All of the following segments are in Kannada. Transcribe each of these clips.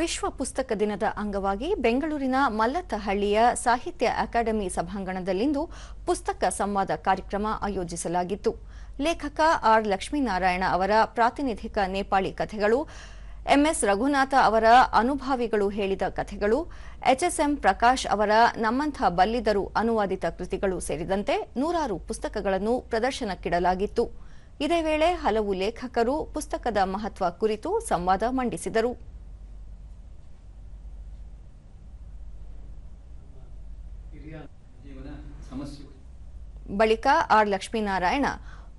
ವಿಶ್ವ ಪುಸ್ತಕ ದಿನದ ಅಂಗವಾಗಿ ಬೆಂಗಳೂರಿನ ಮಲ್ಲತ್ತಹಳ್ಳಿಯ ಸಾಹಿತ್ಯ ಅಕಾಡೆಮಿ ಸಭಾಂಗಣದಲ್ಲಿಂದು ಪುಸ್ತಕ ಸಂವಾದ ಕಾರ್ಯಕ್ರಮ ಆಯೋಜಿಸಲಾಗಿತ್ತು. ಲೇಖಕ ಆರ್ ಲಕ್ಷ್ಮೀನಾರಾಯಣ ಅವರ ಪ್ರಾತಿನಿಧಿಕ ನೇಪಾಳಿ ಕಥೆಗಳು, ಎಂಎಸ್ ರಘುನಾಥ ಅವರ ಅನುಭಾವಿಗಳು ಹೇಳಿದ ಕಥೆಗಳು, ಎಚ್ಎಸ್ಎಂ ಪ್ರಕಾಶ್ ಅವರ ನಮ್ಮಂಥ ಬಲ್ಲಿದರು ಅನುವಾದಿತ ಕೃತಿಗಳು ಸೇರಿದಂತೆ ನೂರಾರು ಪುಸ್ತಕಗಳನ್ನು ಪ್ರದರ್ಶನಕ್ಕಿಡಲಾಗಿತ್ತು. ಇದೇ ವೇಳೆ ಹಲವು ಲೇಖಕರು ಪುಸ್ತಕದ ಮಹತ್ವ ಕುರಿತು ಸಂವಾದ ಮಂಡಿಸಿದರು. ಬಳಿಕ ಆರ್ ಲಕ್ಷ್ಮೀನಾರಾಯಣ,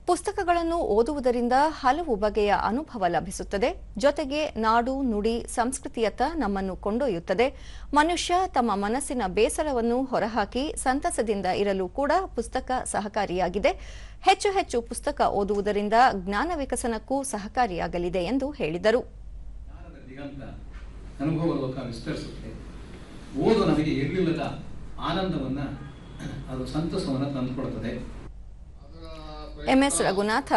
ಪುಸ್ತಕಗಳನ್ನು ಓದುವುದರಿಂದ ಹಲವು ಬಗೆಯ ಅನುಭವ ಲಭಿಸುತ್ತದೆ. ಜೊತೆಗೆ ನಾಡು, ನುಡಿ, ಸಂಸ್ಕೃತಿಯತ್ತ ನಮ್ಮನ್ನು ಕೊಂಡೊಯ್ಯುತ್ತದೆ. ಮನುಷ್ಯ ತಮ್ಮ ಮನಸ್ಸಿನ ಬೇಸರವನ್ನು ಹೊರಹಾಕಿ ಸಂತಸದಿಂದ ಇರಲು ಕೂಡ ಪುಸ್ತಕ ಸಹಕಾರಿಯಾಗಿದೆ. ಹೆಚ್ಚು ಹೆಚ್ಚು ಪುಸ್ತಕ ಓದುವುದರಿಂದ ಜ್ಞಾನ ವಿಕಸನಕ್ಕೂ ಸಹಕಾರಿಯಾಗಲಿದೆ ಎಂದು ಹೇಳಿದರು. ಅನುಭವ ಲೋಕ ವಿಸ್ತರಿಸುತ್ತೆ ಓದು ನಮಗೆ ಆನಂದವನ್ನ ಅದು ಸಂತಸವನ್ನು ತಂದುಕೊಡುತ್ತದೆ. ಎಂಎಸ್ ರಘುನಾಥ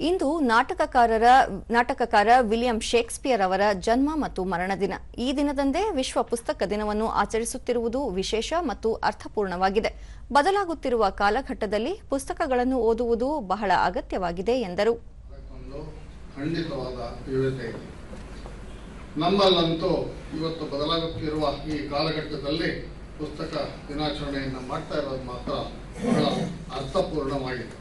ಇಂದು ನಾಟಕಕಾರರ ನಾಟಕಕಾರ ವಿಲಿಯಂ ಶೇಕ್ಸ್ಪಿಯರ್ ಅವರ ಜನ್ಮ ಮತ್ತು ಮರಣ ದಿನ. ಈ ದಿನದಂದೇ ವಿಶ್ವ ಪುಸ್ತಕ ದಿನವನ್ನು ಆಚರಿಸುತ್ತಿರುವುದು ವಿಶೇಷ ಮತ್ತು ಅರ್ಥಪೂರ್ಣವಾಗಿದೆ. ಬದಲಾಗುತ್ತಿರುವ ಕಾಲಘಟ್ಟದಲ್ಲಿ ಪುಸ್ತಕಗಳನ್ನು ಓದುವುದು ಬಹಳ ಅಗತ್ಯವಾಗಿದೆ ಎಂದರು. ನಮ್ಮಲ್ಲಂತೂ ಇವತ್ತು ಬದಲಾಗುತ್ತಿರುವ ಈ ಕಾಲಘಟ್ಟದಲ್ಲಿ ಪುಸ್ತಕ ದಿನಾಚರಣೆಯನ್ನು ಮಾಡ್ತಾ ಇರೋದು ಮಾತ್ರ ಬಹಳ ಅರ್ಥಪೂರ್ಣವಾಗಿದೆ.